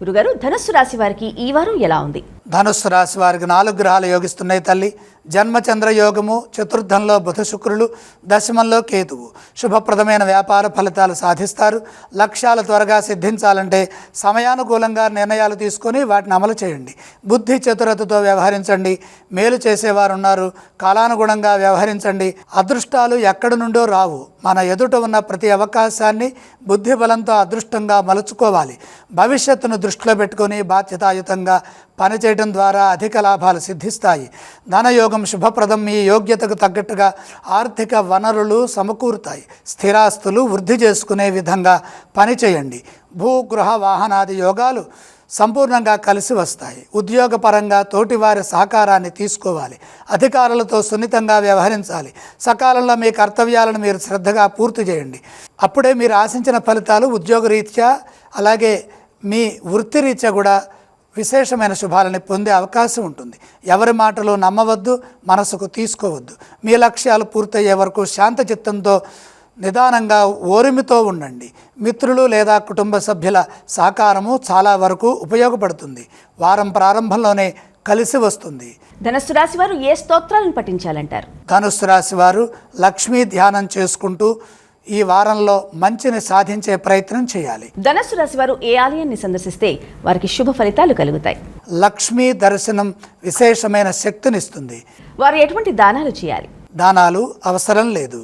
గురుగారు ధనుస్సు రాశి వారికి ఈ వారం ఎలా ఉంది? ధనుస్సు రాశి వారికి నాలుగు గ్రహాలు యోగిస్తున్నాయి తల్లి. జన్మచంద్ర యోగము చతుర్థంలో బుధ శుక్రులు దశమంలో కేతువు. శుభప్రదమైన వ్యాపార ఫలితాలు సాధిస్తారు. లక్ష్యాలు త్వరగా సిద్ధించాలంటే సమయానుకూలంగా నిర్ణయాలు తీసుకొని వాటిని అమలు చేయండి. బుద్ధి చతురతతో వ్యవహరించండి. మేలు చేసేవారు ఉన్నారు కాలానుగుణంగా వ్యవహరించండి. అదృష్టాలు ఎక్కడి నుండో రావు. మన ఎదుట ఉన్న ప్రతి అవకాశాన్ని బుద్ధి బలంతో అదృష్టంగా మలుచుకోవాలి. భవిష్యత్తును దృష్టిలో పెట్టుకొని బాధ్యతాయుతంగా పనిచేయడం ద్వారా అధిక లాభాలు సిద్ధిస్తాయి. ధనయోగం శుభప్రదం. మీ యోగ్యతకు తగ్గట్టుగా ఆర్థిక వనరులు సమకూరుతాయి. స్థిరాస్తులు వృద్ధి చేసుకునే విధంగా పనిచేయండి భూగృహ వాహనాది యోగాలు సంపూర్ణంగా కలిసి వస్తాయి. ఉద్యోగపరంగా తోటివారి సహకారాన్ని తీసుకోవాలి. అధికారులతో సున్నితంగా వ్యవహరించాలి. సకాలంలో మీ కర్తవ్యాలను మీరు శ్రద్ధగా పూర్తి చేయండి. అప్పుడే మీరు ఆశించిన ఫలితాలు ఉద్యోగరీత్యా అలాగే మీ వృత్తిరీత్యా కూడా విశేషమైన శుభాలని పొందే అవకాశం ఉంటుంది. ఎవరి మాటలు నమ్మవద్దు మనసుకు తీసుకోవద్దు. మీ లక్ష్యాలు పూర్తయ్యే వరకు శాంత చిత్తంతో నిదానంగా ఓరిమితో ఉండండి. మిత్రులు లేదా కుటుంబ సభ్యుల సహకారము చాలా వరకు ఉపయోగపడుతుంది. వారం ప్రారంభంలోనే కలిసి వస్తుంది. ధనస్సు రాశి వారు ఏ స్తోత్రాలను పఠించాలంటారు? ధనుస్సు రాశి వారు లక్ష్మీ ధ్యానం చేసుకుంటూ ఈ వారంలో మంచిని సాధించే ప్రయత్నం చేయాలి. ధనస్సు రాశి వారు ఏ ఆలయాన్ని సందర్శిస్తే వారికి శుభ ఫలితాలు కలుగుతాయి. లక్ష్మీ దర్శనం విశేషమైన శక్తినిస్తుంది. వారు ఎటువంటి దానాలు చేయాలి? దానాలు అవసరం లేదు.